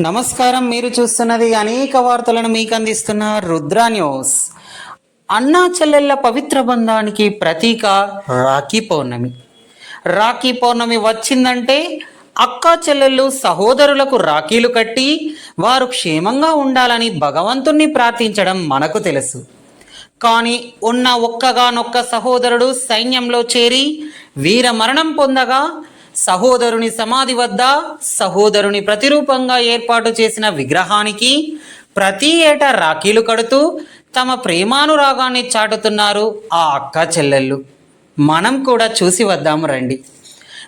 నమస్కారం మీరు చూస్తున్నది అనేక వార్తలను మీకు అందిస్తున్న రుద్ర న్యూస్. అన్నా చెల్లెళ్ళ పవిత్ర బంధానికి ప్రతీక రాఖీ పౌర్ణమి. రాఖీ పౌర్ణమి వచ్చిందంటే అక్కా చెల్లెళ్ళు సహోదరులకు రాఖీలు కట్టి వారు క్షేమంగా ఉండాలని భగవంతుణ్ణి ప్రార్థించడం మనకు తెలుసు. కానీ ఉన్న ఒక్కగానొక్క సహోదరుడు సైన్యంలో చేరి వీర మరణం పొందగా సహోదరుని సమాధి వద్ద సహోదరుని ప్రతిరూపంగా ఏర్పాటు చేసిన విగ్రహానికి ప్రతి ఏటా రాఖీలు కడుతూ తమ ప్రేమానురాగాన్ని చాటుతున్నారు ఆ అక్క చెల్లెళ్ళు. మనం కూడా చూసి వద్దాం రండి.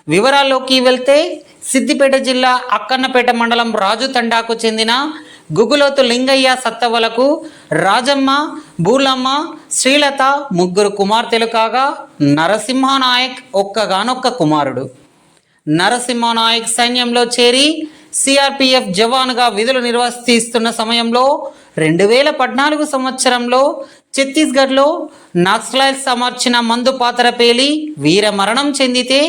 వివరాల్లోకి వెళ్తే సిద్దిపేట జిల్లా అక్కన్నపేట మండలం రాజు తండాకు చెందిన గుగులోతు లింగయ్య సత్తవలకు రాజమ్మ బూలమ్మ శ్రీలత ముగ్గురు కుమార్తెలు కాగా నరసింహనాయక్ ఒక్కగానొక్క కుమారుడు. నరసింహనాయక్ సైన్యంలో చేరి సిఆర్పిఎఫ్ జవాన్గా విధులు నిర్వర్తిస్తున్న సమయంలో రెండు వేల పద్నాలుగు సంవత్సరంలో ఛత్తీస్గఢ్లో నక్సలైట్స్ అమర్చిన మందు పాత్ర పేలి వీర మరణం చెందితే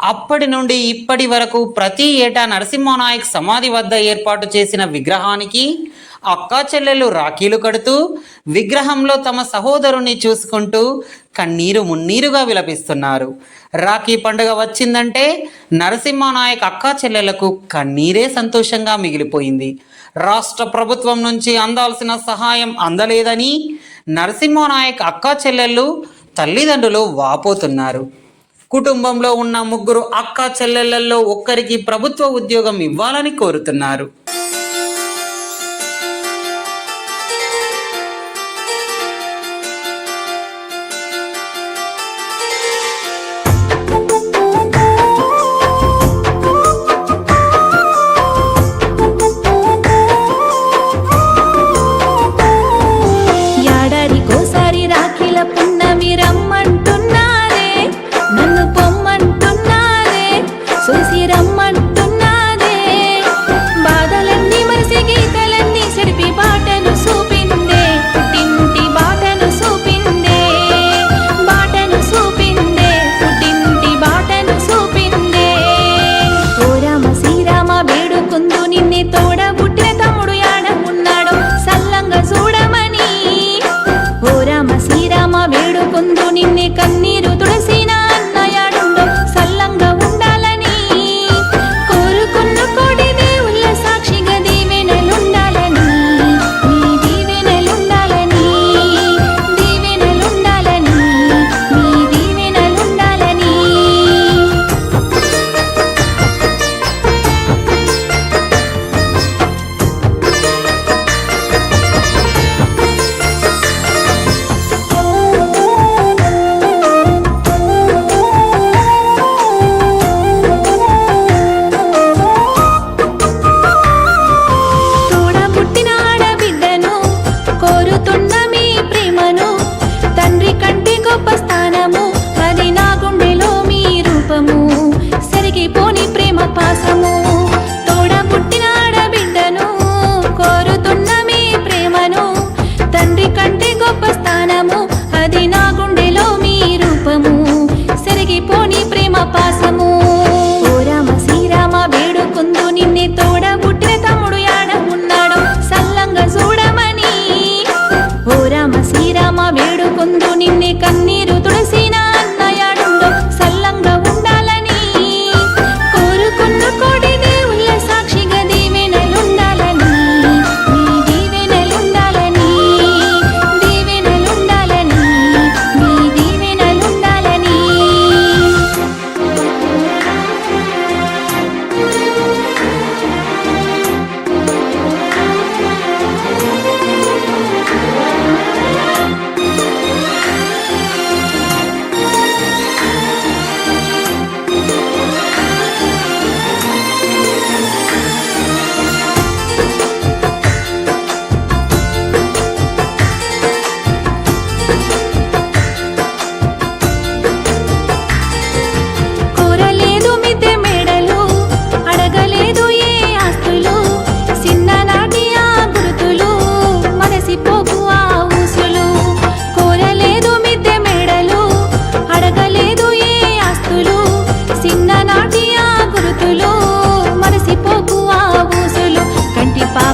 అప్పటి నుండి ఇప్పటి వరకు ప్రతి ఏటా నరసింహనాయక్ సమాధి వద్ద ఏర్పాటు చేసిన విగ్రహానికి అక్క చెల్లెలు రాఖీలు కడుతూ విగ్రహంలో తమ సహోదరుని చూసుకుంటూ కన్నీరు మున్నీరుగా విలపిస్తున్నారు. రాఖీ పండుగ వచ్చిందంటే నరసింహనాయక్ అక్క చెల్లెలకు కన్నీరే సంతోషంగా మిగిలిపోయింది. రాష్ట్ర ప్రభుత్వం నుంచి అందాల్సిన సహాయం అందలేదని నరసింహనాయక్ అక్క చెల్లెళ్ళు తల్లిదండ్రులు వాపోతున్నారు. కుటుంబంలో ఉన్న ముగ్గురు అక్క చెల్లెళ్ళలో ఒక్కరికి ప్రభుత్వ ఉద్యోగం ఇవ్వాలని కోరుతున్నారు.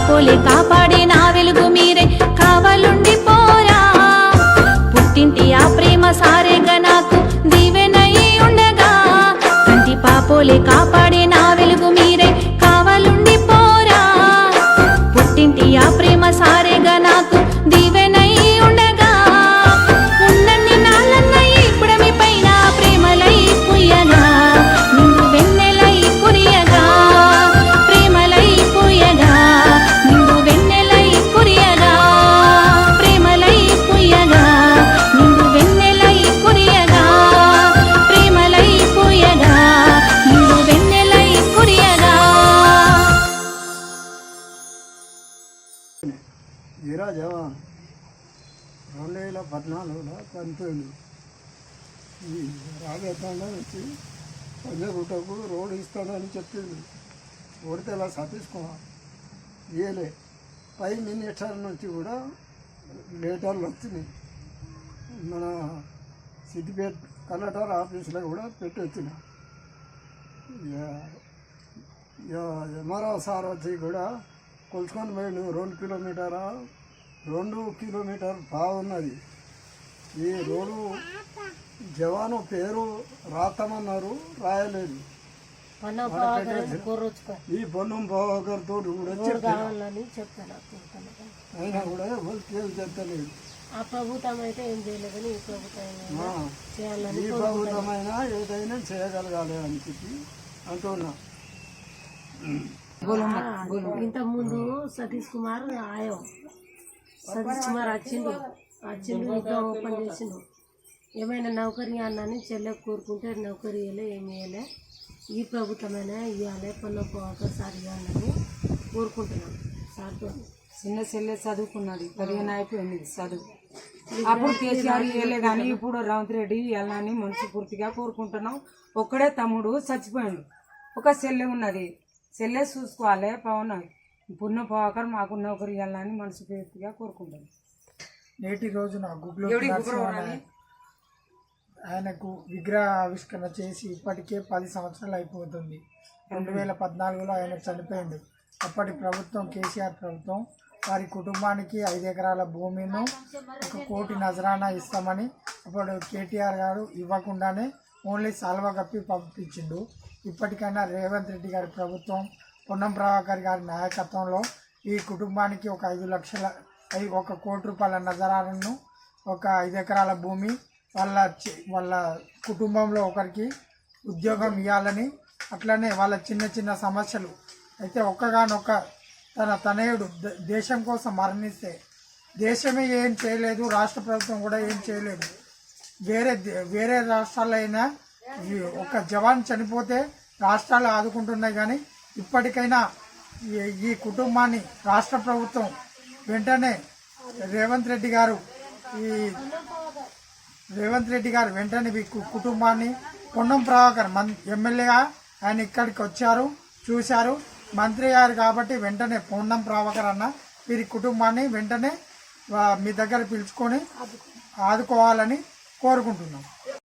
కాపోలే కాపాడే కూడా చనిపోయింది ఈ రాజస్థాన్లో వచ్చి పంజగుట్టకు రోడ్ ఇస్తానని చెప్పింది. కొడితే ఇలా సతీష్ కుమార్ ఏలే. పై మినిట్స్ నుంచి కూడా లేటర్లు వచ్చినాయి. మన సిద్దిపేట కలెక్టర్ ఆఫీస్లో కూడా పెట్టి వచ్చిన. ఎంఆర్ఓ సార్ వచ్చి కూడా కొలుచుకొని పోయిండు. రెండు కిలోమీటరా? రెండు కిలోమీటర్ బాగున్నది. ఈ రోడ్డు జవాను పేరు రాస్తామన్నారు రాయలేదు. ఈ పొన్నం బావగారితో కూడా చెప్పాను? అయినా కూడా కేసు చెప్తలేదు ఆ ప్రభుత్వం అయితే ఏం చేయలేదు కానీ ఈ ప్రభుత్వం చేయాలని ఈ ప్రభుత్వమైనా ఏదైనా చేయగలగాలి అని చెప్పి అంటున్నా. ఇంత ముందు సతీష్ కుమార్ ఆయో. సతీష్ కుమార్ వచ్చిండు. వచ్చిండు ఇంకా ఓపెన్ చేసిండు. ఏమైనా నౌకరీ అన్నని చెల్లె కోరుకుంటే నౌకరీ ఇవ్వలే ఏమి ఇవ్వలే ఈ ప్రభుత్వమైనా ఇవ్వాలి పన్ను పోక సార్ ఇవ్వాలని కోరుకుంటున్నాం. సార్తో చిన్న చెల్లె చదువుకున్నది పదిహేను అయిపోయింది చదువు. అప్పుడు కేసీఆర్ ఇవ్వలే కానీ ఇప్పుడు రేవంత్ రెడ్డి ఇవ్వాలని మనసు పూర్తిగా కోరుకుంటున్నాం. ఒక్కడే తమ్ముడు చచ్చిపోయిండు. ఒక చెల్లె ఉన్నది. చెల్లె చూసుకోవాలి పవన్. పుణ్య పోకర్ మాకు నౌకరు ఇవ్వాలని మనసు పూర్తిగా కోరుకుంటున్నాం. నేటి రోజున గుగ్లో ఆయనకు విగ్రహ ఆవిష్కరణ చేసి ఇప్పటికే పది సంవత్సరాలు అయిపోతుంది. రెండు వేల పద్నాలుగులో ఆయన చనిపోయింది అప్పటి ప్రభుత్వం కేసీఆర్ ప్రభుత్వం వారి కుటుంబానికి ఐదు ఎకరాల భూమిను ఒక కోటి నజరానా ఇస్తామని అప్పుడు కేటీఆర్ గారు ఇవ్వకుండానే ఓన్లీ సాల్వా కప్పి పంపించిండు. ఇప్పటికైనా రేవంత్ రెడ్డి గారి ప్రభుత్వం పొన్నం ప్రభాకర్ గారి నాయకత్వంలో ఈ కుటుంబానికి ఒక ఐదు లక్షల అవి ఒక కోటి రూపాయల నజరాలను ఒక ఐదు ఎకరాల భూమి వాళ్ళ వాళ్ళ కుటుంబంలో ఒకరికి ఉద్యోగం ఇవ్వాలని అట్లనే వాళ్ళ చిన్న చిన్న సమస్యలు. అయితే ఒక్కగానొక్క తన తనయుడు దేశం కోసం మరణిస్తే దేశమే ఏం చేయలేదు రాష్ట్ర ప్రభుత్వం కూడా ఏం చేయలేదు. వేరే దే- వేరే రాష్ట్రాలైనా ఒక జవాన్ చనిపోతే రాష్ట్రాలు ఆదుకుంటున్నాయి కానీ ఇప్పటికైనా ఈ కుటుంబాన్ని రాష్ట్ర ప్రభుత్వం వెంటనే రేవంత్ రెడ్డి గారు ఈ రేవంత్ రెడ్డి గారు వెంటనే మీ కుటుంబాన్ని పొన్నం ప్రభాకర్ మన్ ఎమ్మెల్యేగా ఆయన ఇక్కడికి వచ్చారు చూశారు. మంత్రి గారు కాబట్టి వెంటనే పొన్నం ప్రభాకర్ అన్న వీరి కుటుంబాన్ని వెంటనే మీ దగ్గర పిలుచుకొని ఆదుకోవాలని కోరుకుంటున్నాం.